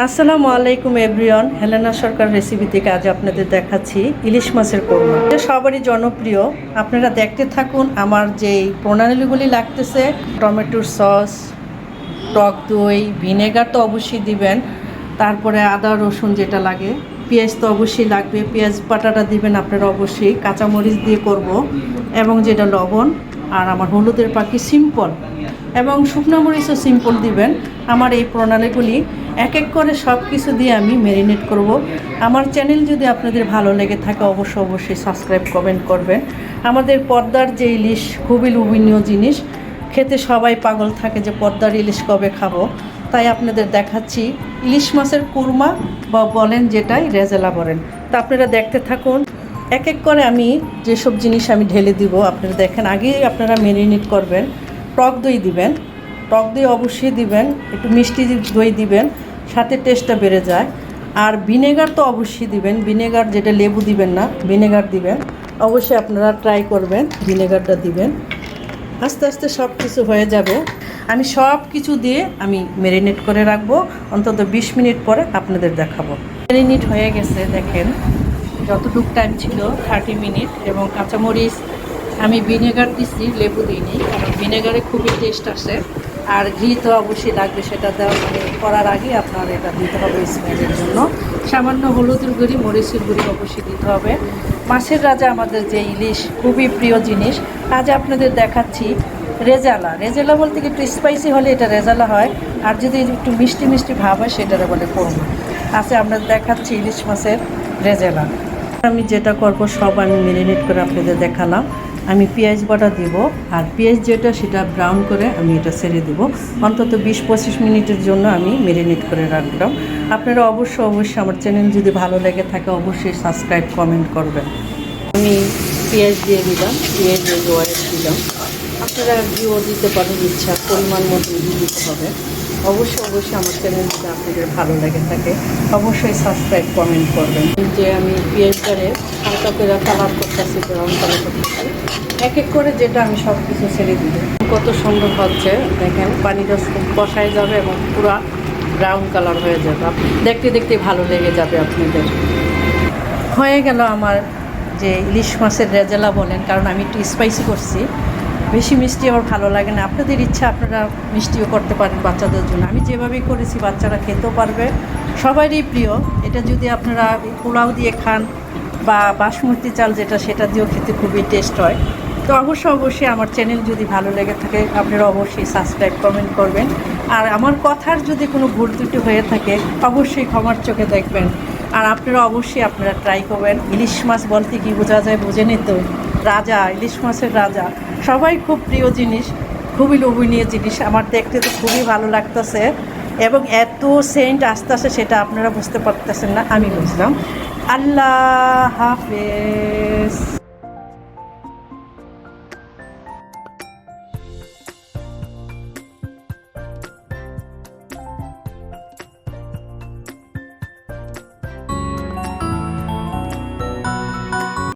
আসসালামু আলাইকুম everyone, Helena সরকার recipe থেকে আজ আপনাদের দেখাচ্ছি ইলিশ মাছের কোরমা। এটা সবারই জনপ্রিয়। আপনারা দেখতে থাকুন আমার যেই প্রণালীগুলি লাগতেছে, টমেটোর সস, টক দই, ভিনেগার তো অবশ্যই দিবেন, তারপরে আদা, রসুন যেটা লাগে। পেঁয়াজ তো অবশ্যই লাগবে, পেঁয়াজ বাটাটা দিবেন আপনারা অবশ্যই, কাঁচামরিচ দিয়ে করব, এবং যেটা লবণ, আর আমার হলুদের পাখি সিম্পল, এবং শুকনো মরিচও সিম্পল দিবেন। আমার এই প্রণালীগুলি এক এক করে সব কিছু দিয়ে আমি ম্যারিনেট করব। আমার চ্যানেল যদি আপনাদের ভালো লেগে থাকে অবশ্যই অবশ্যই সাবস্ক্রাইব কমেন্ট করবেন। আমাদের পর্দার যে ইলিশ, খুবই লোভনীয় জিনিস, খেতে সবাই পাগল থাকে যে পদ্মার ইলিশ কবে খাব। তাই আপনাদের দেখাচ্ছি ইলিশ মাছের কুরমা, বা বলেন যেটাই, রেজেলা বলেন। তা আপনারা দেখতে থাকুন। এক এক করে আমি যেসব জিনিস আমি ঢেলে দিব, আপনারা দেখেন, আগেই আপনারা মেরিনেট করবেন, টক দই দিবেন। টক দই অবশ্যই দিবেন, একটু মিষ্টি দই দিবেন, সাথে টেস্টটা বেড়ে যায়। আর ভিনেগার তো অবশ্যই দিবেন ভিনেগার যেটা লেবু দিবেন না ভিনেগার দিবেন। অবশ্যই আপনারা ট্রাই করবেন ভিনেগারটা দিবেন। আস্তে আস্তে সব কিছু হয়ে যাবে। আমি সব কিছু দিয়ে আমি ম্যারিনেট করে রাখব, অন্তত বিশ মিনিট পরে আপনাদের দেখাবো। ম্যারিনেট হয়ে গেছে, দেখেন। যতটুক টাইম ছিল থার্টি মিনিট এবং কাঁচামরিচ, আমি ভিনেগার দিচ্ছি লেবু দিইনি, কারণ ভিনেগারে খুবই টেস্ট আসে। আর ঘি তো অবশ্যই লাগবে, সেটা দেওয়া করার আগে আপনার এটা দিতে হবে স্মেলের জন্য। সামান্য হলুদের গুঁড়ি, মরিচের গুঁড়ি অবশ্যই দিতে হবে। মাছের রাজা আমাদের যে ইলিশ, খুবই প্রিয় জিনিস। আজ আপনাদের দেখাচ্ছি রেজালা। রেজালা বলতে কি একটু স্পাইসি হলে এটা রেজালা হয়, আর যদি একটু মিষ্টি মিষ্টি ভাব হয়, সেটারে বলে করব আচ্ছা আমরা দেখাচ্ছি ইলিশ মাছের রেজালা। আমি যেটা করব, সব আমি মেরিনেট করে আপনাদের দেখালাম। আমি পেঁয়াজ বাটা দিব, আর পেঁয়াজ যেটা সেটা ব্রাউন করে আমি এটা ছেড়ে দিব। অন্তত বিশ পঁচিশ মিনিটের জন্য আমি মেরিনেট করে রাখলাম। আপনারা অবশ্যই অবশ্যই আমার চ্যানেল যদি ভালো লেগে থাকে, অবশ্যই সাবস্ক্রাইব কমেন্ট করবেন। আমি পেঁয়াজ দিয়ে দিলাম, পেঁয়াজ দিয়ে জোয়ারে দিলাম। আপনারা ঘিও দিতে পারেন, ইচ্ছা, পরিমাণ মতো দিতে হবে। অবশ্যই অবশ্যই আমার চ্যানেল যদি আপনাদের ভালো লেগে থাকে, অবশ্যই সাবস্ক্রাইব কমেন্ট করবেন। যে আমি পেঁয়াজটারে হালকা করে করতেছি ব্রাউন কালার করতেছি। এক এক করে যেটা আমি সব কিছু ছেড়ে দিব কত সুন্দর হচ্ছে, দেখেন, পানিটা বসায় যাবে এবং পুরা ব্রাউন কালার হয়ে যাবে। দেখতে দেখতে ভালো লেগে যাবে আপনাদের। হয়ে গেল আমার যে ইলিশ মাছের রেজালা বলেন, কারণ আমি একটু স্পাইসি করছি। বেশি মিষ্টি আমার ভালো লাগে না। আপনাদের ইচ্ছা, আপনারা মিষ্টিও করতে পারেন বাচ্চাদের জন্য। আমি যেভাবেই করেছি, বাচ্চারা খেতেও পারবে। সবারই প্রিয়। এটা যদি আপনারা পোলাও দিয়ে খান বা বাসমতি চাল যেটা, সেটা দিয়েও খেতে খুবই টেস্ট হয়। তো অবশ্যই অবশ্যই আমার চ্যানেল যদি ভালো লেগে থাকে, আপনারা অবশ্যই সাবস্ক্রাইব কমেন্ট করবেন। আর আমার কথার যদি কোনো ভুল ত্রুটি হয়ে থাকে, অবশ্যই ক্ষমার চোখে দেখবেন। আর আপনারা অবশ্যই আপনারা ট্রাই করবেন। ইলিশ মাছ বলতে কি বোঝা যায় বোঝেনি তো? রাজা, ইলিশ মাছের রাজা। সবাই খুব প্রিয় জিনিস, খুবই লোভনীয় জিনিস। আমার দেখতে তো খুবই ভালো লাগতেছে। এবং এত সেন্ট আসতে আসে সেটা আপনারা বুঝতে পারতেছেন না, আমি বুঝলাম। আল্লাহ হাফেজ।